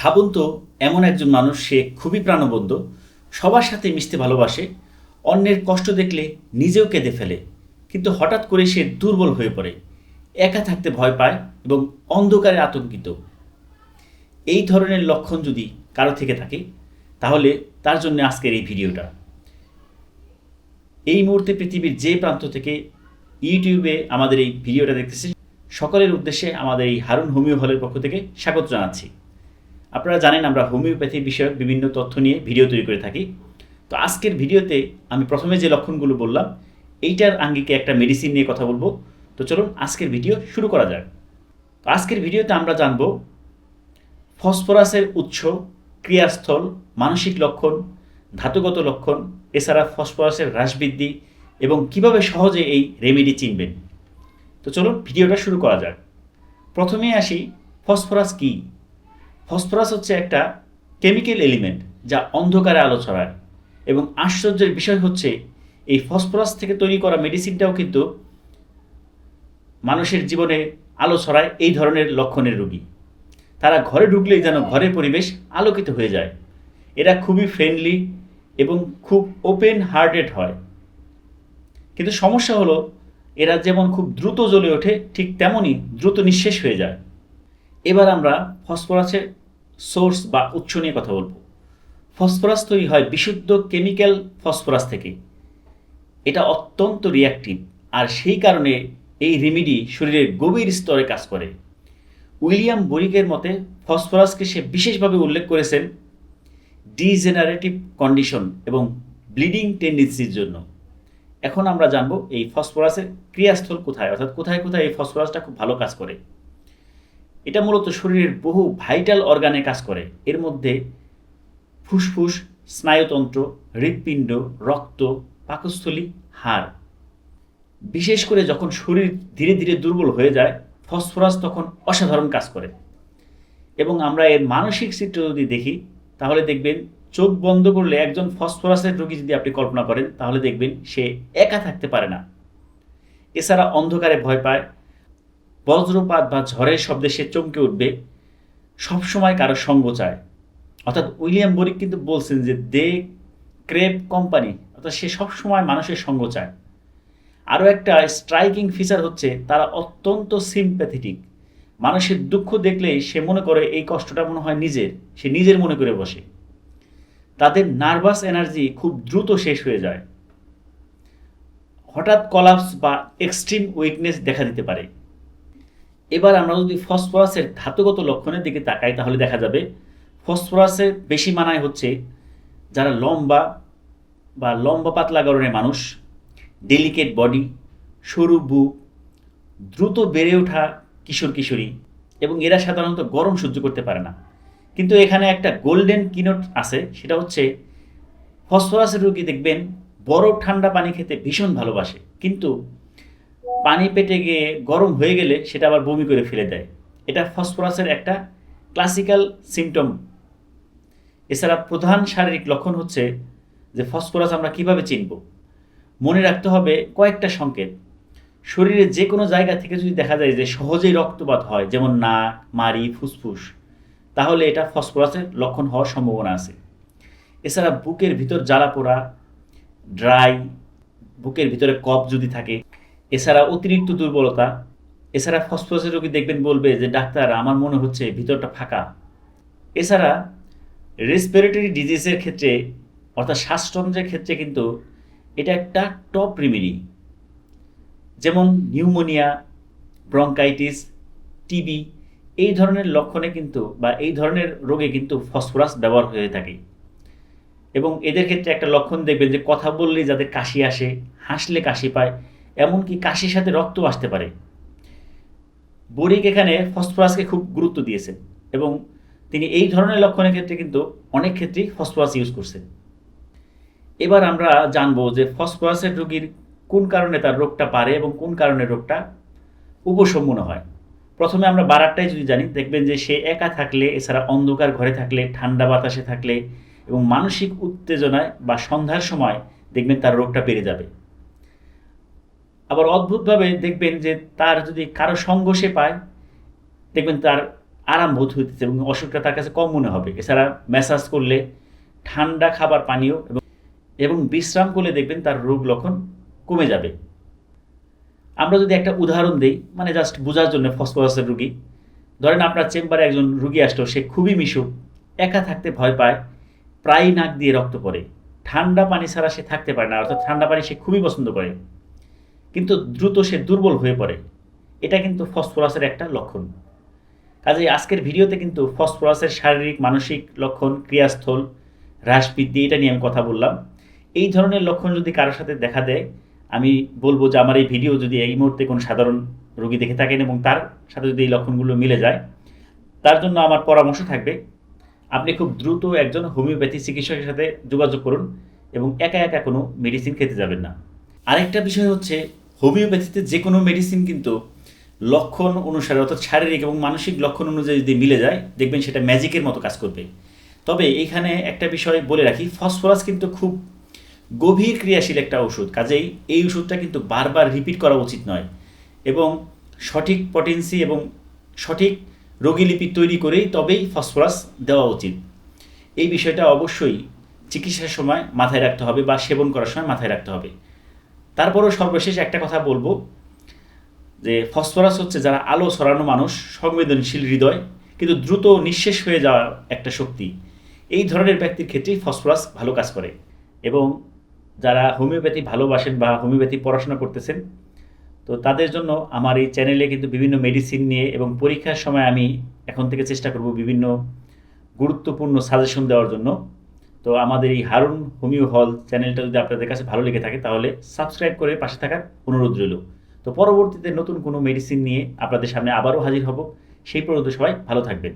ভাবুন তো, এমন একজন মানুষ, সে খুবই প্রাণবন্ত, সবার সাথে মিশতে ভালোবাসে, অন্যের কষ্ট দেখলে নিজেও কেঁদে ফেলে, কিন্তু হঠাৎ করে সে দুর্বল হয়ে পড়ে, একা থাকতে ভয় পায় এবং অন্ধকারে আতঙ্কিত। এই ধরনের লক্ষণ যদি কারও থেকে থাকে, তাহলে তার জন্য আজকের এই ভিডিওটা। এই মুহূর্তে পৃথিবীর যে প্রান্ত থেকে ইউটিউবে আমাদের এই ভিডিওটা দেখতেছে সকলের উদ্দেশ্যে আমাদের এই হারুন হোমিও হলের পক্ষ থেকে স্বাগত জানাচ্ছি। আপনারা জানেন আমরা হোমিওপ্যাথি বিষয়ক বিভিন্ন তথ্য নিয়ে ভিডিও তৈরি করে থাকি। তো আজকের ভিডিওতে আমি প্রথমে যে লক্ষণগুলো বললাম, এইটার আঙ্গিকে একটা মেডিসিন নিয়ে কথা বলব। তো চলুন আজকের ভিডিও শুরু করা যাক। তো আজকের ভিডিওতে আমরা জানব, ফসফরাসের উৎস, ক্রিয়াস্থল, মানসিক লক্ষণ, ধাতুগত লক্ষণ, এছাড়া ফসফরাসের হ্রাস বৃদ্ধি এবং কীভাবে সহজে এই রেমেডি চিনবেন। তো চলুন ভিডিওটা শুরু করা যাক। প্রথমে আসি, ফসফরাস কী? ফসফরাস হচ্ছে একটা কেমিক্যাল এলিমেন্ট যা অন্ধকারে আলো ছড়ায়। এবং আশ্চর্যের বিষয় হচ্ছে, এই ফসফরাস থেকে তৈরি করা মেডিসিনটাও কিন্তু মানুষের জীবনে আলো ছড়ায় এই ধরনের লক্ষণের রোগী। তারা ঘরে ঢুকলেই যেন ঘরের পরিবেশ আলোকিত হয়ে যায়। এরা খুবই ফ্রেন্ডলি এবং খুব ওপেন হার্টেড হয়। কিন্তু সমস্যা হলো, এরা যেমন খুব দ্রুত জ্বলে ওঠে, ঠিক তেমনই দ্রুত নিঃশেষ হয়ে যায়। এবার আমরা ফসফরাসের সোর্স বা উৎস নিয়ে কথা বলব। ফসফরাস তৈরি হয় বিশুদ্ধ কেমিক্যাল ফসফরাস থেকে। এটা অত্যন্ত রিয়াক্টিভ আর সেই কারণে এই রেমিডি শরীরের গভীর স্তরে কাজ করে। উইলিয়াম বরিকের মতে, ফসফরাসকে সে বিশেষভাবে উল্লেখ করেছেন ডিজেনারেটিভ কন্ডিশন এবং ব্লিডিং টেন্ডেন্সির জন্য। এখন আমরা জানব এই ফসফরাসের ক্রিয়াস্থল কোথায়, অর্থাৎ কোথায় কোথায় এই ফসফরাসটা খুব ভালো কাজ করে। এটা মূলত শরীরের বহু ভাইটাল অর্গানে কাজ করে। এর মধ্যে ফুসফুস, স্নায়ুতন্ত্র, হৃৎপিণ্ড, রক্ত, পাকস্থলী, হাড়। বিশেষ করে যখন শরীর ধীরে ধীরে দুর্বল হয়ে যায়, ফসফরাস তখন অসাধারণ কাজ করে। এবং আমরা এর মানসিক চিত্র যদি দেখি, তাহলে দেখবেন চোখ বন্ধ করলে একজন ফসফরাসের রোগী যদি আপনি কল্পনা করেন, তাহলে দেখবেন সে একা থাকতে পারে না। এছাড়া অন্ধকারে ভয় পায় বজ্রপাত বা ঝড়ের শব্দে সে চমকে উঠবে সবসময় কারও সঙ্গ চায়। অর্থাৎ উইলিয়াম বরিক কিন্তু বলছেন যে, দে ক্রেপ কোম্পানি। অর্থাৎ সে সবসময় মানুষের সঙ্গ চায়। আরও একটা স্ট্রাইকিং ফিচার হচ্ছে, তারা অত্যন্ত সিম্প্যাথেটিক। মানুষের দুঃখ দেখলেই সে মনে করে এই কষ্টটা মনে হয় নিজের, সে নিজের মনে করে বসে। তাদের নার্ভাস এনার্জি খুব দ্রুত শেষ হয়ে যায়। হঠাৎ কলাপস বা এক্সট্রিম উইকনেস দেখা দিতে পারে। এবার আমরা যদি ফসফরাসের ধাতুগত লক্ষণের দিকে তাকাই, তাহলে দেখা যাবে ফসফরাসের বেশি মানায় হচ্ছে যারা লম্বা বা লম্বা পাতলা গরনের মানুষ ডেলিকেট বডি সরু বুক, দ্রুত বেড়ে ওঠা কিশোর কিশোরী এবং এরা সাধারণত গরম সহ্য করতে পারে না। কিন্তু এখানে একটা গোল্ডেন কিনোট আছে, সেটা হচ্ছে ফসফরাসের রোগী দেখবেন বরফ ঠান্ডা পানি খেতে ভীষণ ভালোবাসে, কিন্তু পানি পেটে গিয়ে গরম হয়ে গেলে সেটা আবার বমি করে ফেলে দেয়। এটা ফসফরাসের একটা ক্লাসিক্যাল সিমটম এছাড়া প্রধান শারীরিক লক্ষণ হচ্ছে যে ফসফরাস আমরা কীভাবে চিনব? মনে রাখতে হবে কয়েকটা সংকেত। শরীরে যে কোনো জায়গা থেকে যদি দেখা যায় যে সহজেই রক্তপাত হয়, যেমন নাক মারি ফুসফুস, তাহলে এটা ফসফরাসের লক্ষণ হওয়ার সম্ভাবনা আছে। এছাড়া বুকের ভিতর জ্বালা পোড়া, ড্রাই, বুকের ভিতরে কফ যদি থাকে এছাড়া অতিরিক্ত দুর্বলতা, এছাড়া ফসফরাসের রোগী দেখবেন বলবে যে, ডাক্তার, আমার মনে হচ্ছে ভিতরটা ফাঁকা। এছাড়া রেসপিরেটরি ডিজিজের ক্ষেত্রে, অর্থাৎ শ্বাসতন্ত্রের ক্ষেত্রে কিন্তু এটা একটা টপ রেমেডি যেমন নিউমোনিয়া, ব্রঙ্কাইটিস টিবি এই ধরনের লক্ষণে কিন্তু বা এই ধরনের রোগে কিন্তু ফসফরাস ব্যবহার হয়ে থাকে। এবং এদের ক্ষেত্রে একটা লক্ষণ দেখবেন যে, কথা বললেই যাদের কাশি আসে, হাসলে কাশি পায় এমনকি কাশির সাথে রক্ত আসতে পারে। বরিক এখানে ফসফরাসকে খুব গুরুত্ব দিয়েছেন এবং তিনি এই ধরনের লক্ষণের ক্ষেত্রে কিন্তু অনেক ক্ষেত্রেই ফসফরাস ইউজ করছেন। এবার আমরা জানব যে ফসফরাসের রোগীর কোন কারণে তার রোগটা পারে এবং কোন কারণে রোগটা উপশমন হয়। প্রথমে আমরা বারারটাই যদি জানি, দেখবেন যে সে একা থাকলে, এছাড়া অন্ধকার ঘরে থাকলে, ঠান্ডা বাতাসে থাকলে এবং মানসিক উত্তেজনায় বা সন্ধ্যার সময় দেখবেন তার রোগটা বেড়ে যাবে। আবার অদ্ভুতভাবে দেখবেন যে তার যদি কারও সঙ্গ সে পায়, দেখবেন তার আরাম বোধ হইতেছে এবং অসুখটা তার কাছে কম মনে হবে। এছাড়া ম্যাসাজ করলে, ঠান্ডা খাবার পানীয় এবং এবং বিশ্রাম করলে দেখবেন তার রোগ লক্ষণ কমে যাবে। আমরা যদি একটা উদাহরণ দিই মানে জাস্ট বোঝার জন্য ফসফরাসের রুগী। ধরেন আপনার চেম্বারে একজন রুগী আসলো, সে খুবই মিশুক, একা থাকতে ভয় পায় প্রায় নাক দিয়ে রক্ত পড়ে। ঠান্ডা পানি ছাড়া সে থাকতে পারে না, অর্থাৎ ঠান্ডা পানি সে খুবই পছন্দ করে। কিন্তু দ্রুত সে দুর্বল হয়ে পড়ে। এটা কিন্তু ফসফরাসের একটা লক্ষণ। কাজে আজকের ভিডিওতে কিন্তু ফসফরাসের শারীরিক, মানসিক লক্ষণ, ক্রিয়াস্থল হ্রাস বৃদ্ধি এটা নিয়ে আমি কথা বললাম। এই ধরনের লক্ষণ যদি কারোর সাথে দেখা দেয়, আমি বলব যে আমার এই ভিডিও যদি এই মুহূর্তে কোনো সাধারণ রোগী দেখে থাকেন এবং তার সাথে যদি এই লক্ষণগুলো মিলে যায়, তার জন্য আমার পরামর্শ থাকবে, আপনি খুব দ্রুত একজন হোমিওপ্যাথি চিকিৎসকের সাথে যোগাযোগ করুন এবং একা একা কোনো মেডিসিন খেতে যাবেন না। আরেকটা বিষয় হচ্ছে, হোমিওপ্যাথিতে যে কোনো মেডিসিন কিন্তু লক্ষণ অনুসারে, অর্থাৎ শারীরিক এবং মানসিক লক্ষণ অনুযায়ী যদি মিলে যায়, দেখবেন সেটা ম্যাজিকের মতো কাজ করবে। তবে এখানে একটা বিষয় বলে রাখি ফসফরাস কিন্তু খুব গভীর ক্রিয়াশীল একটা ওষুধ। কাজেই এই ওষুধটা কিন্তু বারবার রিপিট করা উচিত নয় এবং সঠিক পটেন্সি এবং সঠিক রোগীলিপি তৈরি করেই তবেই ফসফরাস দেওয়া উচিত। এই বিষয়টা অবশ্যই চিকিৎসার সময় মাথায় রাখতে হবে বা সেবন করার সময় মাথায় রাখতে হবে। তারপরও সর্বশেষ একটা কথা বলব, যে ফসফরাস হচ্ছে যারা আলো ছড়ানো মানুষ, সংবেদনশীল হৃদয়, কিন্তু দ্রুত নিঃশেষ হয়ে যাওয়া একটা শক্তি। এই ধরনের ব্যক্তির ক্ষেত্রেই ফসফরাস ভালো কাজ করে। এবং যারা হোমিওপ্যাথি ভালোবাসেন বা হোমিওপ্যাথি পড়াশোনা করতেছেন, তো তাদের জন্য আমার এই চ্যানেলে কিন্তু বিভিন্ন মেডিসিন নিয়ে এবং পরীক্ষার সময় আমি এখন থেকে চেষ্টা করব বিভিন্ন গুরুত্বপূর্ণ সাজেশন দেওয়ার জন্য। তো আমাদের এই হারুন হোমিও হল চ্যানেলটা যদি আপনাদের কাছে ভালো লেগে থাকে, তাহলে সাবস্ক্রাইব করে পাশে থাকার অনুরোধ রইল। তো পরবর্তীতে নতুন কোনো মেডিসিন নিয়ে আপনাদের সামনে আবারও হাজির হব। সেই পর্যন্ত সবাই ভালো থাকবেন।